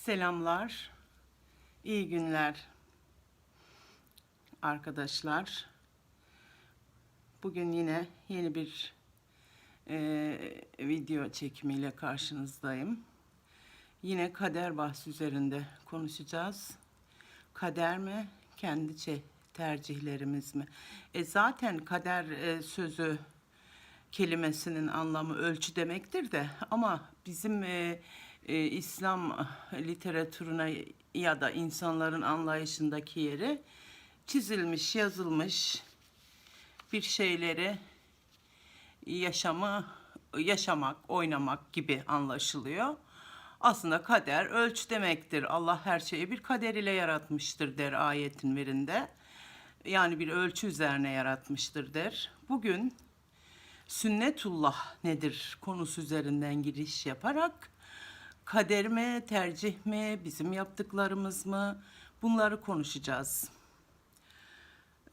Selamlar. İyi günler. Arkadaşlar. Bugün yine yeni bir eee, video çekimiyle karşınızdayım. Yine kader bahsi üzerinde konuşacağız. Kader mi, kendi tercihlerimiz mi? E zaten kader e, sözü kelimesinin anlamı ölçü demektir de ama bizim e, e, İslam literatürüne ya da insanların anlayışındaki yeri çizilmiş, yazılmış bir şeyleri yaşamı yaşamak, oynamak gibi anlaşılıyor. Aslında kader ölç demektir. Allah her şeyi bir kader ile yaratmıştır der ayetin birinde. Yani bir ölçü üzerine yaratmıştır der. Bugün sünnetullah nedir konusu üzerinden giriş yaparak kader mi, tercih mi, bizim yaptıklarımız mı bunları konuşacağız.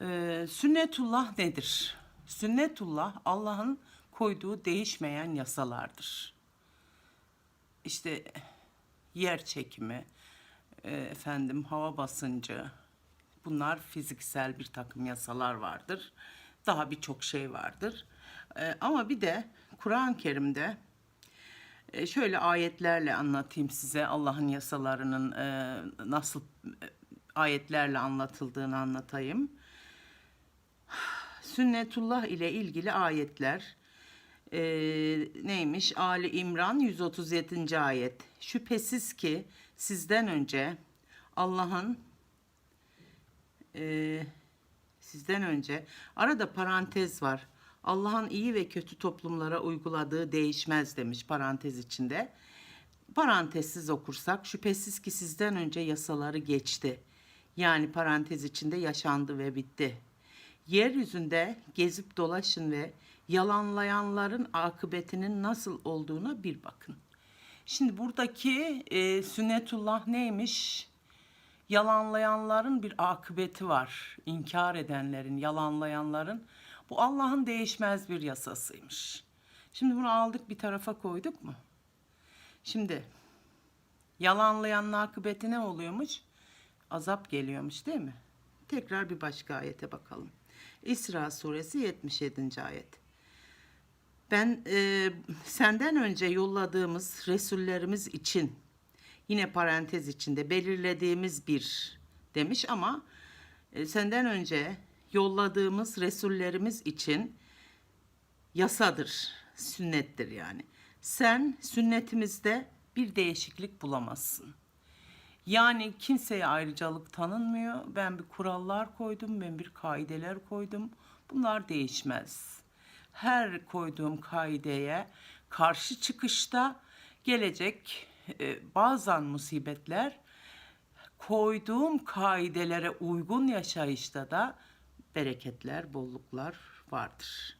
Ee, sünnetullah nedir? Sünnetullah Allah'ın koyduğu değişmeyen yasalardır. İşte yer çekimi, e, efendim hava basıncı, bunlar fiziksel bir takım yasalar vardır. Daha birçok şey vardır. E, ama bir de Kur'an-ı Kerim'de e, şöyle ayetlerle anlatayım size Allah'ın yasalarının e, nasıl e, ayetlerle anlatıldığını anlatayım. Sünnetullah ile ilgili ayetler neymiş? Ali İmran 137. ayet. Şüphesiz ki sizden önce Allah'ın sizden önce arada parantez var. Allah'ın iyi ve kötü toplumlara uyguladığı değişmez demiş parantez içinde. Parantezsiz okursak şüphesiz ki sizden önce yasaları geçti. Yani parantez içinde yaşandı ve bitti. Yeryüzünde gezip dolaşın ve yalanlayanların akıbetinin nasıl olduğuna bir bakın. Şimdi buradaki e, sünnetullah neymiş? Yalanlayanların bir akıbeti var. İnkar edenlerin, yalanlayanların. Bu Allah'ın değişmez bir yasasıymış. Şimdi bunu aldık bir tarafa koyduk mu? Şimdi yalanlayanın akıbeti ne oluyormuş? Azap geliyormuş değil mi? Tekrar bir başka ayete bakalım. İsra suresi 77. ayet. Ben e, senden önce yolladığımız Resullerimiz için yine parantez içinde belirlediğimiz bir demiş ama e, senden önce yolladığımız Resullerimiz için yasadır, sünnettir yani. Sen sünnetimizde bir değişiklik bulamazsın. Yani kimseye ayrıcalık tanınmıyor. Ben bir kurallar koydum, ben bir kaideler koydum. Bunlar değişmez. Her koyduğum kaideye karşı çıkışta gelecek e, bazen musibetler koyduğum kaidelere uygun yaşayışta da bereketler, bolluklar vardır.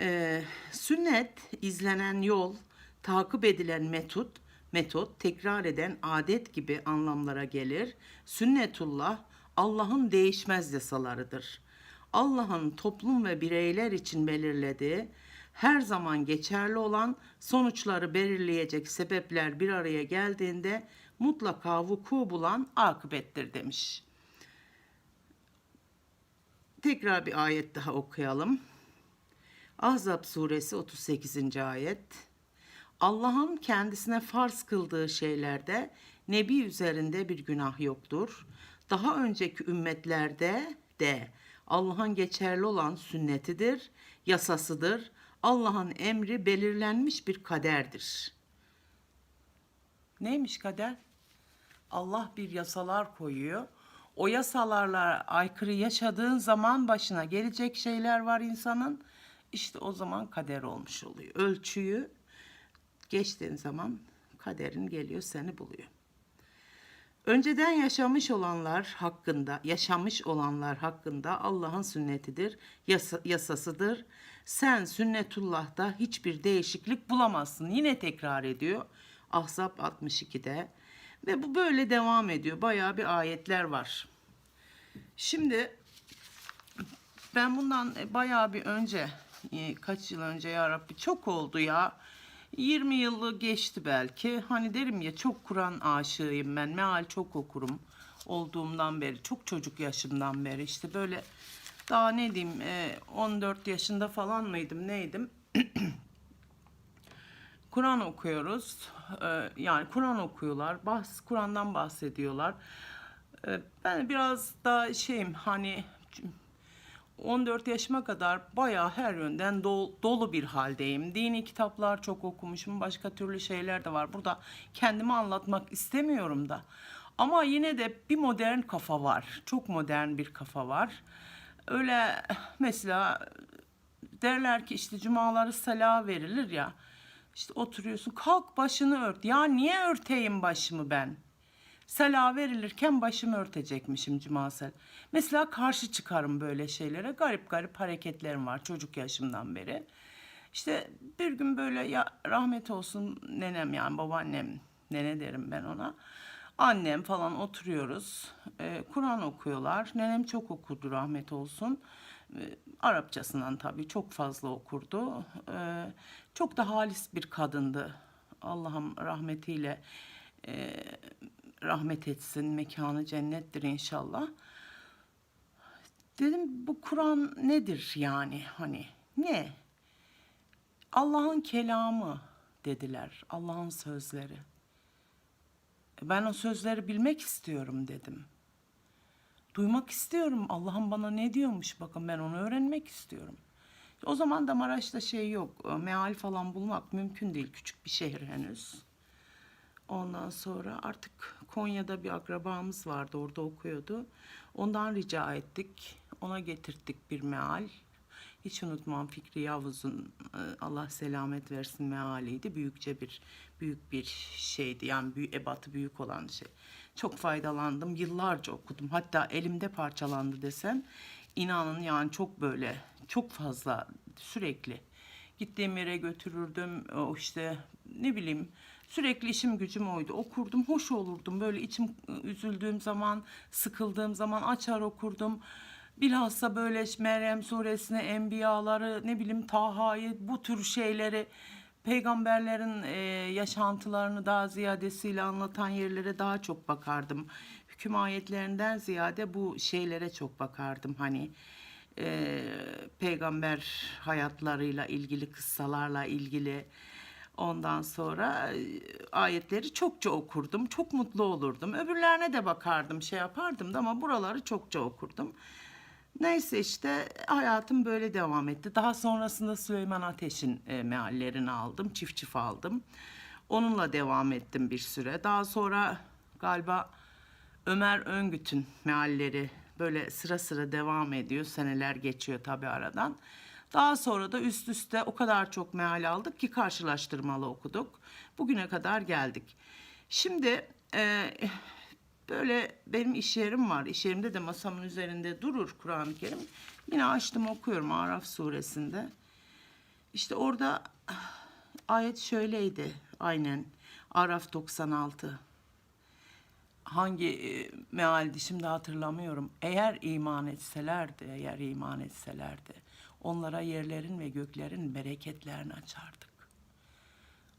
Ee, sünnet izlenen yol, takip edilen metot, metot tekrar eden adet gibi anlamlara gelir. Sünnetullah Allah'ın değişmez yasalarıdır. Allah'ın toplum ve bireyler için belirlediği her zaman geçerli olan sonuçları belirleyecek sebepler bir araya geldiğinde mutlaka vuku bulan akıbettir demiş. Tekrar bir ayet daha okuyalım. Ahzab suresi 38. ayet. Allah'ın kendisine farz kıldığı şeylerde nebi üzerinde bir günah yoktur. Daha önceki ümmetlerde de Allah'ın geçerli olan sünnetidir, yasasıdır. Allah'ın emri belirlenmiş bir kaderdir. Neymiş kader? Allah bir yasalar koyuyor. O yasalarla aykırı yaşadığın zaman başına gelecek şeyler var insanın. İşte o zaman kader olmuş oluyor. Ölçüyü geçtiğin zaman kaderin geliyor seni buluyor. Önceden yaşamış olanlar hakkında, yaşamış olanlar hakkında Allah'ın sünnetidir, yasa- yasasıdır. Sen sünnetullah'ta hiçbir değişiklik bulamazsın. Yine tekrar ediyor Ahzab 62'de. Ve bu böyle devam ediyor. Bayağı bir ayetler var. Şimdi ben bundan bayağı bir önce e, kaç yıl önce ya Rabbi çok oldu ya. 20 yılı geçti belki. Hani derim ya çok Kur'an aşığıyım ben. Meal çok okurum olduğumdan beri. Çok çocuk yaşımdan beri. işte böyle daha ne diyeyim e, 14 yaşında falan mıydım neydim? Kur'an okuyoruz. Ee, yani Kur'an okuyorlar. Bahs Kur'an'dan bahsediyorlar. Ee, ben biraz daha şeyim hani 14 yaşıma kadar bayağı her yönden dol- dolu bir haldeyim. Dini kitaplar çok okumuşum. Başka türlü şeyler de var. Burada kendimi anlatmak istemiyorum da. Ama yine de bir modern kafa var. Çok modern bir kafa var. Öyle mesela derler ki işte cumaları sala verilir ya. İşte oturuyorsun kalk başını ört. Ya niye örteyim başımı ben? Sela verilirken başımı örtecekmişim cumasel. Mesela karşı çıkarım böyle şeylere. Garip garip hareketlerim var çocuk yaşımdan beri. İşte bir gün böyle ya rahmet olsun nenem yani babaannem nene derim ben ona. Annem falan oturuyoruz. Ee, Kur'an okuyorlar. Nenem çok okudu rahmet olsun. Ee, Arapçasından tabii çok fazla okurdu. Ee, çok da halis bir kadındı. Allah'ım rahmetiyle e, rahmet etsin. Mekanı cennettir inşallah. Dedim bu Kur'an nedir yani hani ne? Allah'ın kelamı dediler. Allah'ın sözleri. E, Ben o sözleri bilmek istiyorum dedim. Duymak istiyorum. Allah'ım bana ne diyormuş bakın ben onu öğrenmek istiyorum. O zaman da Maraş'ta şey yok. e, Meal falan bulmak mümkün değil. Küçük bir şehir henüz. Ondan sonra artık Konya'da bir akrabamız vardı. Orada okuyordu. Ondan rica ettik. Ona getirttik bir meal. Hiç unutmam Fikri Yavuz'un e, Allah selamet versin mealiydi. Büyükçe bir büyük bir şeydi. Yani büyük, ebatı büyük olan şey. Çok faydalandım. Yıllarca okudum. Hatta elimde parçalandı desem. inanın yani çok böyle çok fazla sürekli gittiğim yere götürürdüm. O işte ne bileyim sürekli işim gücüm oydu. Okurdum, hoş olurdum. Böyle içim ıı, üzüldüğüm zaman, sıkıldığım zaman açar okurdum. Bilhassa böyle Meryem suresini, enbiyaları, ne bileyim Taha'yı, bu tür şeyleri peygamberlerin e, yaşantılarını daha ziyadesiyle anlatan yerlere daha çok bakardım. Hüküm ayetlerinden ziyade bu şeylere çok bakardım. Hani e, peygamber hayatlarıyla ilgili kıssalarla ilgili. Ondan sonra e, ayetleri çokça okurdum. Çok mutlu olurdum. Öbürlerine de bakardım şey yapardım da ama buraları çokça okurdum neyse işte hayatım böyle devam etti daha sonrasında Süleyman Ateş'in e, meallerini aldım çift çift aldım onunla devam ettim bir süre daha sonra galiba Ömer Öngüt'ün mealleri böyle sıra sıra devam ediyor. Seneler geçiyor tabii aradan. Daha sonra da üst üste o kadar çok meal aldık ki karşılaştırmalı okuduk. Bugüne kadar geldik. Şimdi e, böyle benim iş yerim var. İş yerimde de masamın üzerinde durur Kur'an-ı Kerim. Yine açtım okuyorum Araf suresinde. İşte orada ah, ayet şöyleydi aynen. Araf 96 hangi e, mealdi şimdi hatırlamıyorum. Eğer iman etselerdi, eğer iman etselerdi onlara yerlerin ve göklerin bereketlerini açardık.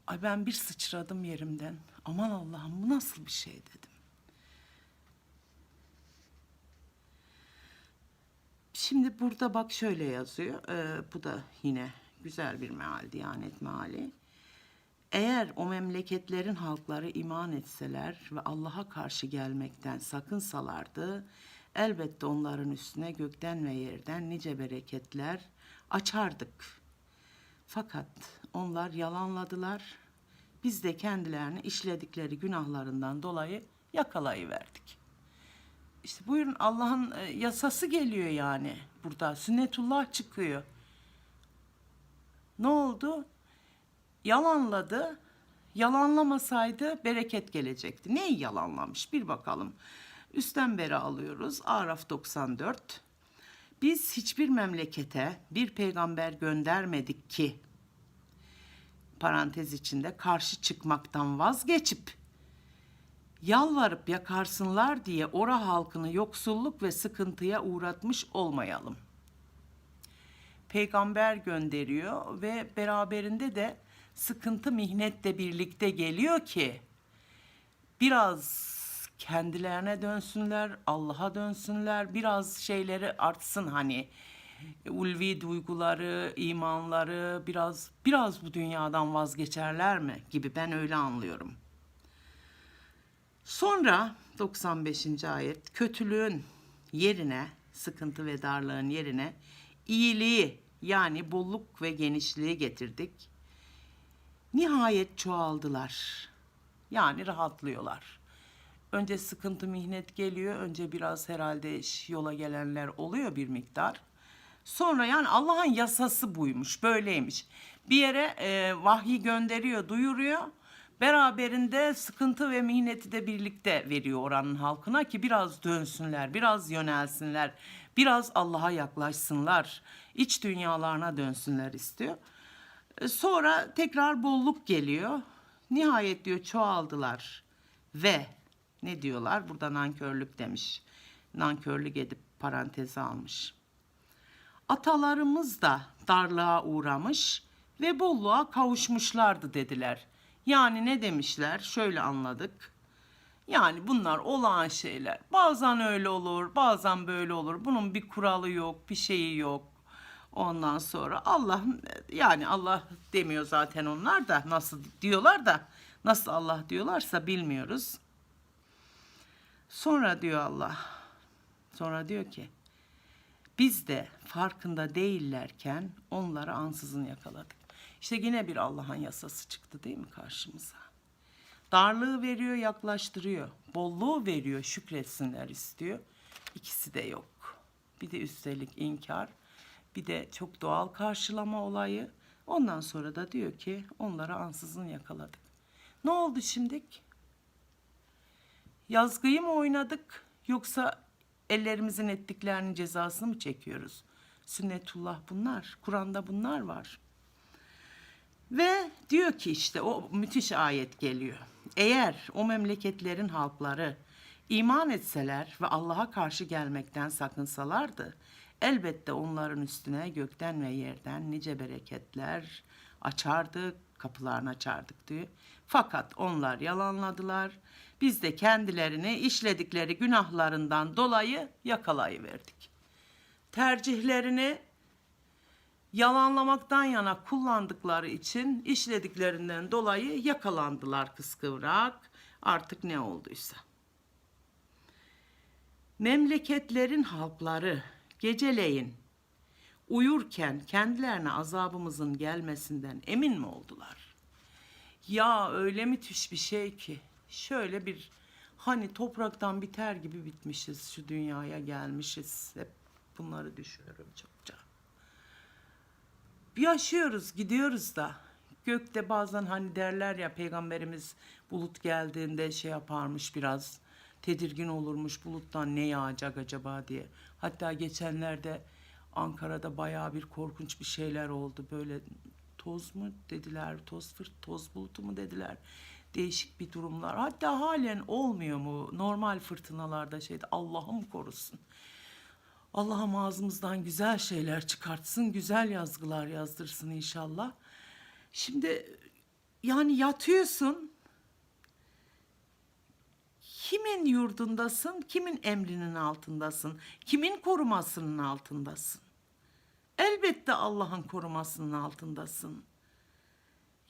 Ay ben bir sıçradım yerimden. Aman Allah'ım bu nasıl bir şey dedim. Şimdi burada bak şöyle yazıyor. Ee, bu da yine güzel bir meal, Diyanet meali. Eğer o memleketlerin halkları iman etseler ve Allah'a karşı gelmekten sakınsalardı, elbette onların üstüne gökten ve yerden nice bereketler açardık. Fakat onlar yalanladılar. Biz de kendilerini işledikleri günahlarından dolayı yakalayıverdik. İşte buyurun Allah'ın e, yasası geliyor yani burada. Sünnetullah çıkıyor. Ne oldu? yalanladı. Yalanlamasaydı bereket gelecekti. Neyi yalanlamış? Bir bakalım. Üstten beri alıyoruz. Araf 94. Biz hiçbir memlekete bir peygamber göndermedik ki parantez içinde karşı çıkmaktan vazgeçip yalvarıp yakarsınlar diye ora halkını yoksulluk ve sıkıntıya uğratmış olmayalım. Peygamber gönderiyor ve beraberinde de sıkıntı mihnetle birlikte geliyor ki biraz kendilerine dönsünler, Allah'a dönsünler, biraz şeyleri artsın hani ulvi duyguları, imanları biraz biraz bu dünyadan vazgeçerler mi gibi ben öyle anlıyorum. Sonra 95. ayet kötülüğün yerine sıkıntı ve darlığın yerine iyiliği yani bolluk ve genişliği getirdik. Nihayet çoğaldılar. Yani rahatlıyorlar. Önce sıkıntı mihnet geliyor. Önce biraz herhalde yola gelenler oluyor bir miktar. Sonra yani Allah'ın yasası buymuş, böyleymiş. Bir yere e, vahyi gönderiyor, duyuruyor. Beraberinde sıkıntı ve mihneti de birlikte veriyor oranın halkına ki biraz dönsünler, biraz yönelsinler, biraz Allah'a yaklaşsınlar, iç dünyalarına dönsünler istiyor. E, Sonra tekrar bolluk geliyor. Nihayet diyor çoğaldılar ve ne diyorlar? Burada nankörlük demiş. Nankörlük edip paranteze almış. Atalarımız da darlığa uğramış ve bolluğa kavuşmuşlardı dediler. Yani ne demişler? Şöyle anladık. Yani bunlar olağan şeyler. Bazen öyle olur, bazen böyle olur. Bunun bir kuralı yok, bir şeyi yok. Ondan sonra Allah yani Allah demiyor zaten onlar da nasıl diyorlar da nasıl Allah diyorlarsa bilmiyoruz. Sonra diyor Allah. Sonra diyor ki biz de farkında değillerken onları ansızın yakaladık. İşte yine bir Allah'ın yasası çıktı değil mi karşımıza? Darlığı veriyor, yaklaştırıyor. Bolluğu veriyor, şükretsinler istiyor. İkisi de yok. Bir de üstelik inkar, bir de çok doğal karşılama olayı. Ondan sonra da diyor ki onları ansızın yakaladık. Ne oldu şimdik? Yazgıyı mı oynadık yoksa ellerimizin ettiklerinin cezasını mı çekiyoruz? Sünnetullah bunlar. Kur'an'da bunlar var. Ve diyor ki işte o müthiş ayet geliyor. Eğer o memleketlerin halkları iman etseler ve Allah'a karşı gelmekten sakınsalardı, elbette onların üstüne gökten ve yerden nice bereketler açardık, kapılarını açardık diyor. Fakat onlar yalanladılar. Biz de kendilerini işledikleri günahlarından dolayı yakalayıverdik. Tercihlerini yalanlamaktan yana kullandıkları için işlediklerinden dolayı yakalandılar kıskıvrak. Artık ne olduysa. Memleketlerin halkları geceleyin uyurken kendilerine azabımızın gelmesinden emin mi oldular? Ya öyle müthiş bir şey ki şöyle bir hani topraktan biter gibi bitmişiz şu dünyaya gelmişiz. Hep bunları düşünüyorum çokça yaşıyoruz, gidiyoruz da. Gökte bazen hani derler ya peygamberimiz bulut geldiğinde şey yaparmış biraz tedirgin olurmuş buluttan ne yağacak acaba diye. Hatta geçenlerde Ankara'da bayağı bir korkunç bir şeyler oldu. Böyle toz mu dediler, toz fırt, toz bulutu mu dediler. Değişik bir durumlar. Hatta halen olmuyor mu normal fırtınalarda şeyde Allah'ım korusun. Allah'ım ağzımızdan güzel şeyler çıkartsın, güzel yazgılar yazdırsın inşallah. Şimdi yani yatıyorsun. Kimin yurdundasın, kimin emrinin altındasın, kimin korumasının altındasın? Elbette Allah'ın korumasının altındasın.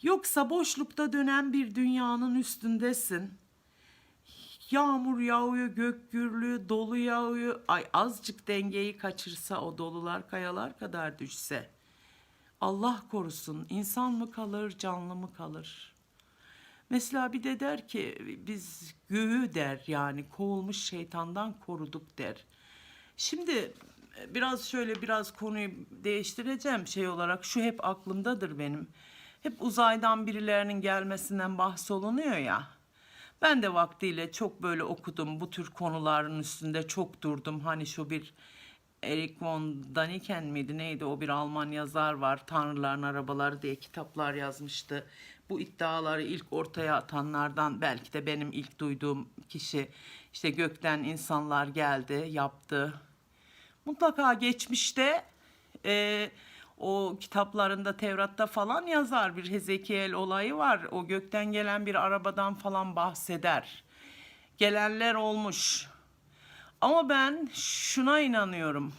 Yoksa boşlukta dönen bir dünyanın üstündesin. Yağmur yağıyor, gök gürlüyor, dolu yağıyor. Ay azıcık dengeyi kaçırsa o dolular kayalar kadar düşse. Allah korusun insan mı kalır, canlı mı kalır? Mesela bir de der ki biz göğü der yani kovulmuş şeytandan koruduk der. Şimdi biraz şöyle biraz konuyu değiştireceğim şey olarak şu hep aklımdadır benim. Hep uzaydan birilerinin gelmesinden bahsolunuyor ya. Ben de vaktiyle çok böyle okudum. Bu tür konuların üstünde çok durdum. Hani şu bir Erik von Daniken miydi neydi o bir Alman yazar var. Tanrıların Arabaları diye kitaplar yazmıştı. Bu iddiaları ilk ortaya atanlardan belki de benim ilk duyduğum kişi işte gökten insanlar geldi yaptı. Mutlaka geçmişte e, o kitaplarında Tevrat'ta falan yazar bir Hezekiel olayı var. O gökten gelen bir arabadan falan bahseder. Gelenler olmuş. Ama ben şuna inanıyorum.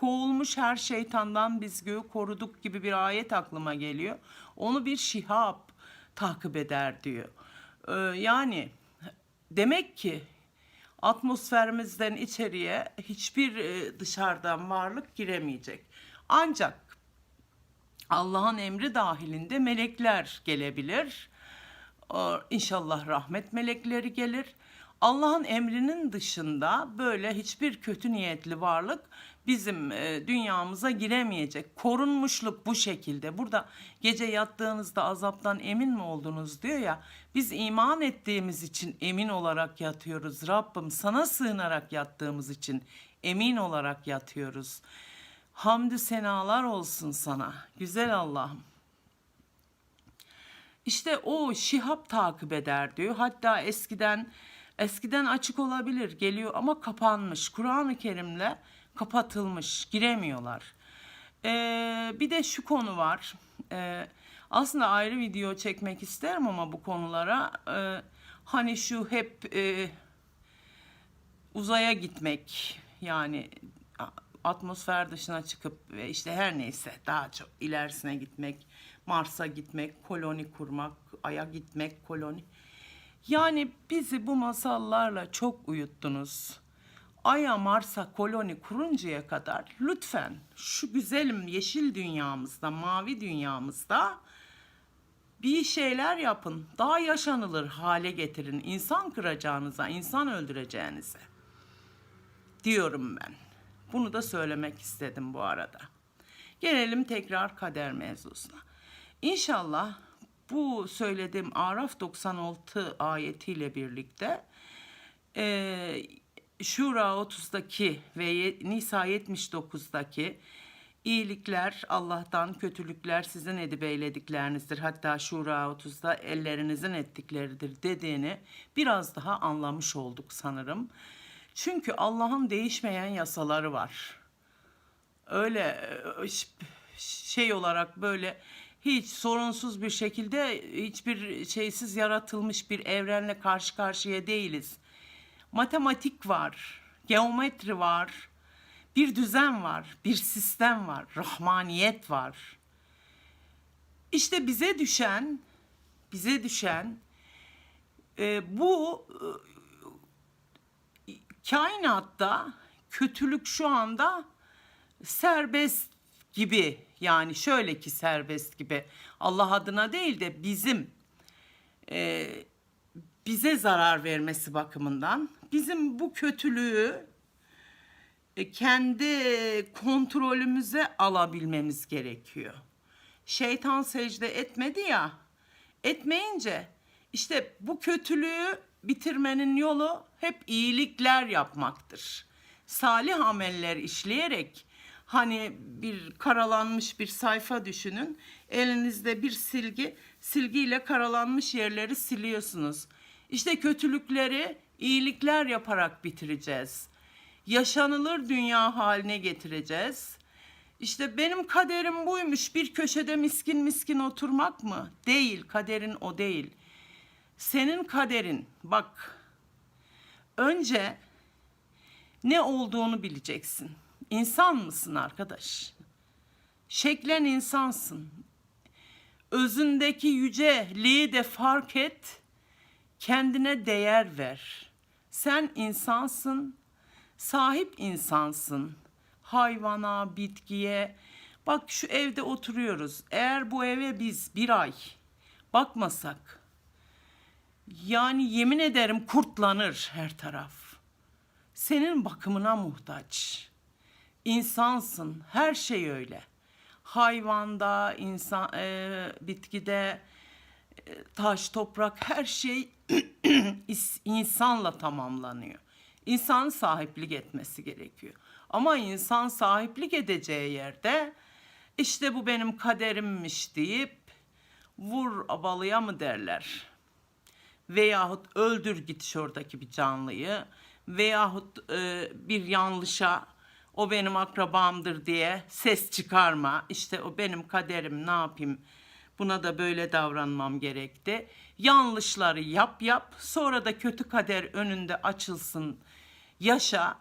Kovulmuş her şeytandan biz göğü koruduk gibi bir ayet aklıma geliyor. Onu bir şihab takip eder diyor. Ee, yani demek ki atmosferimizden içeriye hiçbir e, dışarıdan varlık giremeyecek. Ancak Allah'ın emri dahilinde melekler gelebilir. Ee, İnşallah rahmet melekleri gelir. Allah'ın emrinin dışında böyle hiçbir kötü niyetli varlık bizim e, dünyamıza giremeyecek. Korunmuşluk bu şekilde. Burada gece yattığınızda azaptan emin mi oldunuz diyor ya. Biz iman ettiğimiz için emin olarak yatıyoruz. Rabbim sana sığınarak yattığımız için emin olarak yatıyoruz. Hamdü senalar olsun sana. Güzel Allah'ım. İşte o şihap takip eder diyor. Hatta eskiden eskiden açık olabilir geliyor ama kapanmış. Kur'an-ı Kerim'le kapatılmış. Giremiyorlar. Ee, bir de şu konu var. Ee, aslında ayrı video çekmek isterim ama bu konulara e, hani şu hep e, uzaya gitmek yani atmosfer dışına çıkıp ve işte her neyse daha çok ilerisine gitmek, Mars'a gitmek, koloni kurmak, Ay'a gitmek, koloni. Yani bizi bu masallarla çok uyuttunuz. Ay'a Mars'a koloni kuruncaya kadar lütfen şu güzelim yeşil dünyamızda, mavi dünyamızda bir şeyler yapın. Daha yaşanılır hale getirin. İnsan kıracağınıza, insan öldüreceğinize diyorum ben. Bunu da söylemek istedim bu arada. Gelelim tekrar kader mevzusuna. İnşallah bu söylediğim Araf 96 ayetiyle birlikte eee Şura 30'daki ve Nisa 79'daki iyilikler Allah'tan, kötülükler sizin edip eylediklerinizdir. Hatta Şura 30'da ellerinizin ettikleridir dediğini biraz daha anlamış olduk sanırım. Çünkü Allah'ın değişmeyen yasaları var öyle e, şey olarak böyle hiç sorunsuz bir şekilde hiçbir şeysiz yaratılmış bir evrenle karşı karşıya değiliz. Matematik var, geometri var, bir düzen var, bir sistem var, rahmaniyet var. İşte bize düşen, bize düşen e, bu e, kainatta kötülük şu anda serbest gibi yani şöyle ki serbest gibi Allah adına değil de bizim e, bize zarar vermesi bakımından bizim bu kötülüğü e, kendi kontrolümüze alabilmemiz gerekiyor. Şeytan secde etmedi ya. Etmeyince işte bu kötülüğü bitirmenin yolu hep iyilikler yapmaktır. Salih ameller işleyerek hani bir karalanmış bir sayfa düşünün. Elinizde bir silgi, silgiyle karalanmış yerleri siliyorsunuz. İşte kötülükleri iyilikler yaparak bitireceğiz yaşanılır dünya haline getireceğiz. İşte benim kaderim buymuş. Bir köşede miskin miskin oturmak mı? Değil, kaderin o değil. Senin kaderin bak. Önce ne olduğunu bileceksin. İnsan mısın arkadaş? Şeklen insansın. Özündeki yüceliği de fark et. Kendine değer ver. Sen insansın sahip insansın. Hayvana, bitkiye. Bak şu evde oturuyoruz. Eğer bu eve biz bir ay bakmasak, yani yemin ederim kurtlanır her taraf. Senin bakımına muhtaç. İnsansın, her şey öyle. Hayvanda, insan, e, bitkide, e, taş, toprak her şey insanla tamamlanıyor. İnsan sahiplik etmesi gerekiyor. Ama insan sahiplik edeceği yerde işte bu benim kaderimmiş deyip vur abalıya mı derler. Veyahut öldür git şuradaki bir canlıyı veyahut e, bir yanlışa o benim akrabamdır diye ses çıkarma. İşte o benim kaderim ne yapayım? Buna da böyle davranmam gerekti. Yanlışları yap yap. Sonra da kötü kader önünde açılsın. Yaşa.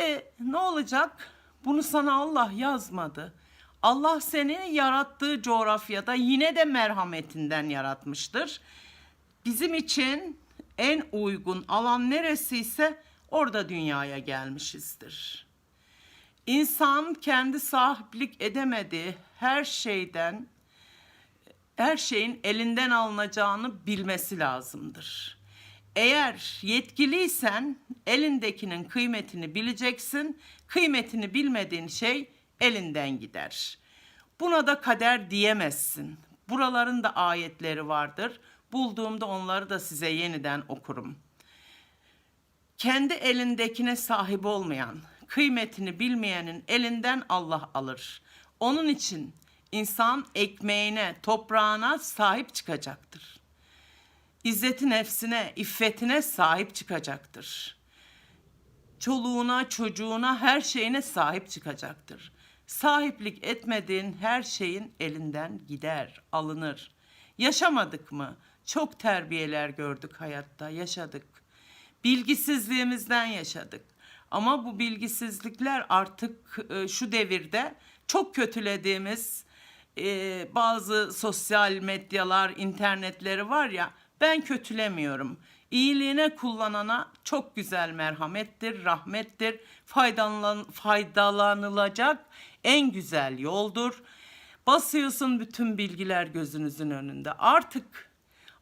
E ne olacak? Bunu sana Allah yazmadı. Allah seni yarattığı coğrafyada yine de merhametinden yaratmıştır. Bizim için en uygun alan neresiyse orada dünyaya gelmişizdir. İnsan kendi sahiplik edemediği her şeyden her şeyin elinden alınacağını bilmesi lazımdır. Eğer yetkiliysen elindekinin kıymetini bileceksin. Kıymetini bilmediğin şey elinden gider. Buna da kader diyemezsin. Buraların da ayetleri vardır. Bulduğumda onları da size yeniden okurum. Kendi elindekine sahip olmayan, kıymetini bilmeyenin elinden Allah alır. Onun için insan ekmeğine, toprağına sahip çıkacaktır. İzzeti nefsine, iffetine sahip çıkacaktır. Çoluğuna, çocuğuna, her şeyine sahip çıkacaktır. Sahiplik etmediğin her şeyin elinden gider, alınır. Yaşamadık mı? Çok terbiyeler gördük hayatta, yaşadık. Bilgisizliğimizden yaşadık. Ama bu bilgisizlikler artık e, şu devirde çok kötülediğimiz e, bazı sosyal medyalar, internetleri var ya ben kötülemiyorum. İyiliğine kullanana çok güzel merhamettir, rahmettir, faydalan, faydalanılacak en güzel yoldur. Basıyorsun bütün bilgiler gözünüzün önünde. Artık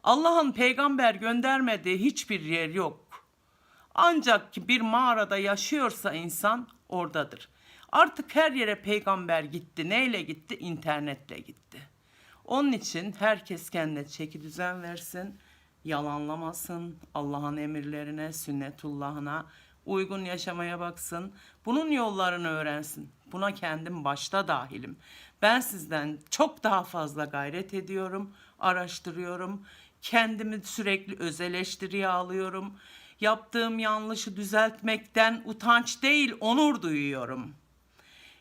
Allah'ın peygamber göndermediği hiçbir yer yok. Ancak bir mağarada yaşıyorsa insan oradadır. Artık her yere peygamber gitti. Neyle gitti? İnternetle gitti. Onun için herkes kendine çeki düzen versin. Yalanlamasın. Allah'ın emirlerine, sünnetullahına uygun yaşamaya baksın. Bunun yollarını öğrensin. Buna kendim başta dahilim. Ben sizden çok daha fazla gayret ediyorum, araştırıyorum. Kendimi sürekli öz eleştiriye alıyorum. Yaptığım yanlışı düzeltmekten utanç değil, onur duyuyorum.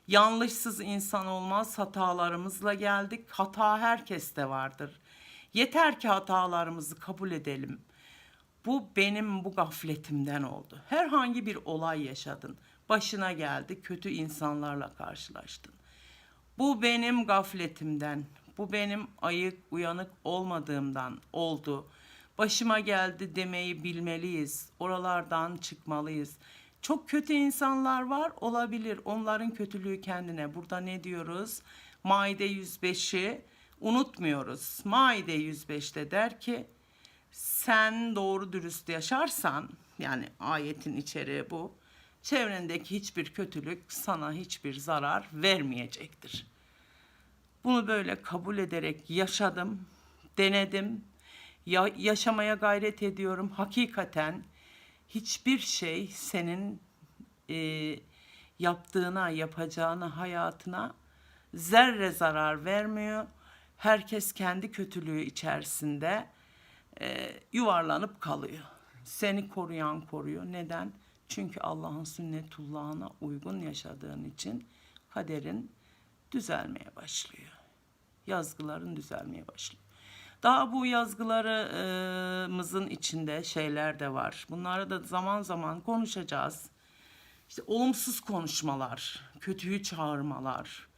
Yanlışsız insan olmaz, hatalarımızla geldik. Hata herkeste vardır. Yeter ki hatalarımızı kabul edelim. Bu benim bu gafletimden oldu. Herhangi bir olay yaşadın. Başına geldi, kötü insanlarla karşılaştın. Bu benim gafletimden, bu benim ayık, uyanık olmadığımdan oldu. Başıma geldi demeyi bilmeliyiz. Oralardan çıkmalıyız. Çok kötü insanlar var olabilir. Onların kötülüğü kendine. Burada ne diyoruz? Maide 105'i unutmuyoruz. Maide 105'te der ki sen doğru dürüst yaşarsan yani ayetin içeriği bu. Çevrendeki hiçbir kötülük sana hiçbir zarar vermeyecektir. Bunu böyle kabul ederek yaşadım, denedim, ya, yaşamaya gayret ediyorum. Hakikaten hiçbir şey senin e, yaptığına, yapacağına, hayatına zerre zarar vermiyor. Herkes kendi kötülüğü içerisinde e, yuvarlanıp kalıyor. Seni koruyan koruyor. Neden? Çünkü Allah'ın sünnetullahına uygun yaşadığın için kaderin düzelmeye başlıyor. Yazgıların düzelmeye başlıyor. Daha bu yazgılarımızın içinde şeyler de var. Bunları da zaman zaman konuşacağız. İşte olumsuz konuşmalar, kötüyü çağırmalar.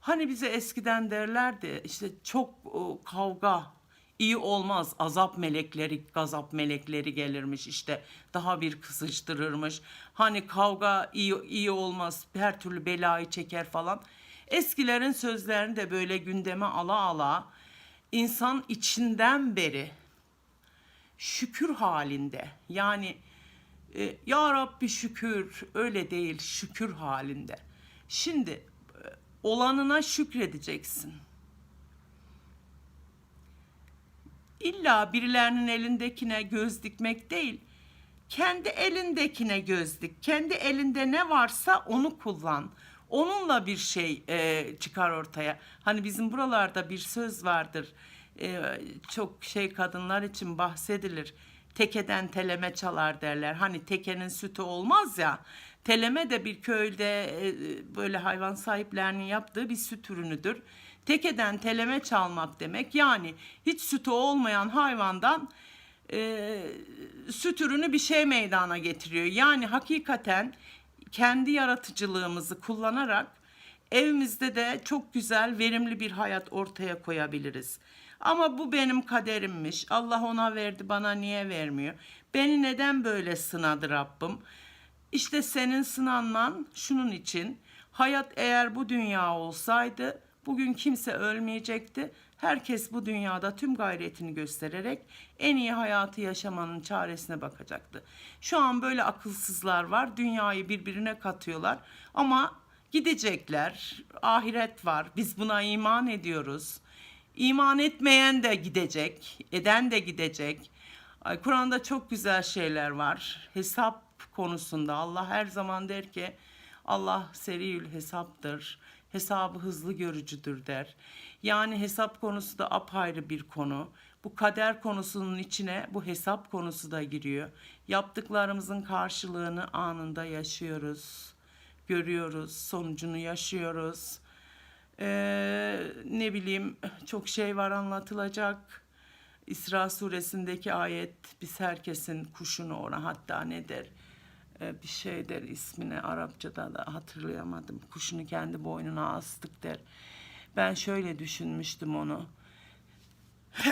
Hani bize eskiden derlerdi işte çok kavga iyi olmaz. Azap melekleri, gazap melekleri gelirmiş işte daha bir kısıştırırmış. Hani kavga iyi, iyi olmaz her türlü belayı çeker falan. Eskilerin sözlerini de böyle gündeme ala ala insan içinden beri şükür halinde yani e, ya Rabbi şükür öyle değil şükür halinde. Şimdi e, olanına şükredeceksin. İlla birilerinin elindekine göz dikmek değil. Kendi elindekine göz dik. Kendi elinde ne varsa onu kullan. Onunla bir şey e, çıkar ortaya. Hani bizim buralarda bir söz vardır. E, çok şey kadınlar için bahsedilir. tekeden teleme çalar derler. Hani tekenin sütü olmaz ya. Teleme de bir köyde e, böyle hayvan sahiplerinin yaptığı bir süt ürünüdür. Tekeden teleme çalmak demek yani hiç sütü olmayan hayvandan e, süt ürünü bir şey meydana getiriyor. Yani hakikaten kendi yaratıcılığımızı kullanarak evimizde de çok güzel, verimli bir hayat ortaya koyabiliriz. Ama bu benim kaderimmiş. Allah ona verdi, bana niye vermiyor? Beni neden böyle sınadı Rabbim? İşte senin sınanman şunun için. Hayat eğer bu dünya olsaydı bugün kimse ölmeyecekti. Herkes bu dünyada tüm gayretini göstererek en iyi hayatı yaşamanın çaresine bakacaktı. Şu an böyle akılsızlar var. Dünyayı birbirine katıyorlar. Ama gidecekler. Ahiret var. Biz buna iman ediyoruz. İman etmeyen de gidecek, eden de gidecek. Kur'an'da çok güzel şeyler var. Hesap konusunda Allah her zaman der ki Allah seriül hesaptır. Hesabı hızlı görücüdür der. Yani hesap konusu da apayrı bir konu. Bu kader konusunun içine bu hesap konusu da giriyor. Yaptıklarımızın karşılığını anında yaşıyoruz. Görüyoruz, sonucunu yaşıyoruz. Ee, ne bileyim çok şey var anlatılacak. İsra suresindeki ayet biz herkesin kuşunu ona hatta ne der Ee, bir şey der ismini Arapçada da hatırlayamadım. Kuşunu kendi boynuna astık der. Ben şöyle düşünmüştüm onu.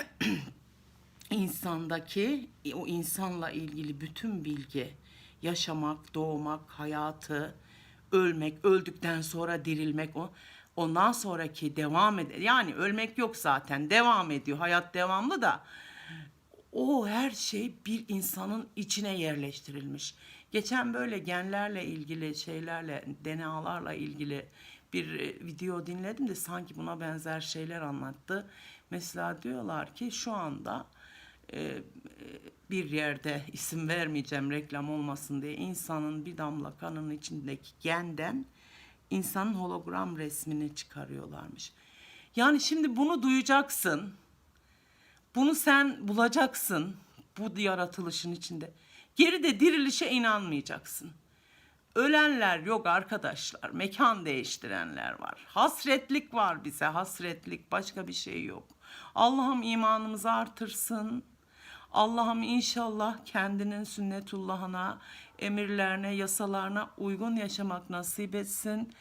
insandaki o insanla ilgili bütün bilgi, yaşamak, doğmak, hayatı, ölmek, öldükten sonra dirilmek o ondan sonraki devam eder. Yani ölmek yok zaten. Devam ediyor. Hayat devamlı da o her şey bir insanın içine yerleştirilmiş. Geçen böyle genlerle ilgili şeylerle, DNA'larla ilgili bir e, video dinledim de sanki buna benzer şeyler anlattı. Mesela diyorlar ki şu anda e, e, bir yerde isim vermeyeceğim reklam olmasın diye insanın bir damla kanının içindeki genden insanın hologram resmini çıkarıyorlarmış. Yani şimdi bunu duyacaksın. Bunu sen bulacaksın bu yaratılışın içinde. Geride dirilişe inanmayacaksın. Ölenler yok arkadaşlar. Mekan değiştirenler var. Hasretlik var bize. Hasretlik başka bir şey yok. Allah'ım imanımızı artırsın. Allah'ım inşallah kendinin sünnetullahına, emirlerine, yasalarına uygun yaşamak nasip etsin.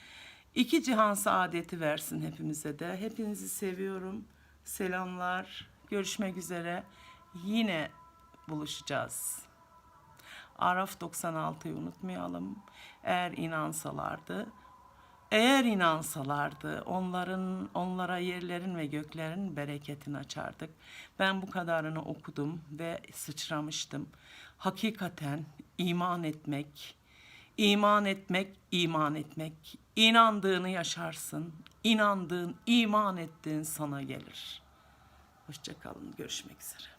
İki cihan saadeti versin hepimize de. Hepinizi seviyorum. Selamlar. Görüşmek üzere. Yine buluşacağız. Araf 96'yı unutmayalım. Eğer inansalardı, eğer inansalardı onların onlara yerlerin ve göklerin bereketini açardık. Ben bu kadarını okudum ve sıçramıştım. Hakikaten iman etmek, iman etmek, iman etmek. İnandığını yaşarsın. İnandığın, iman ettiğin sana gelir. Hoşçakalın. Görüşmek üzere.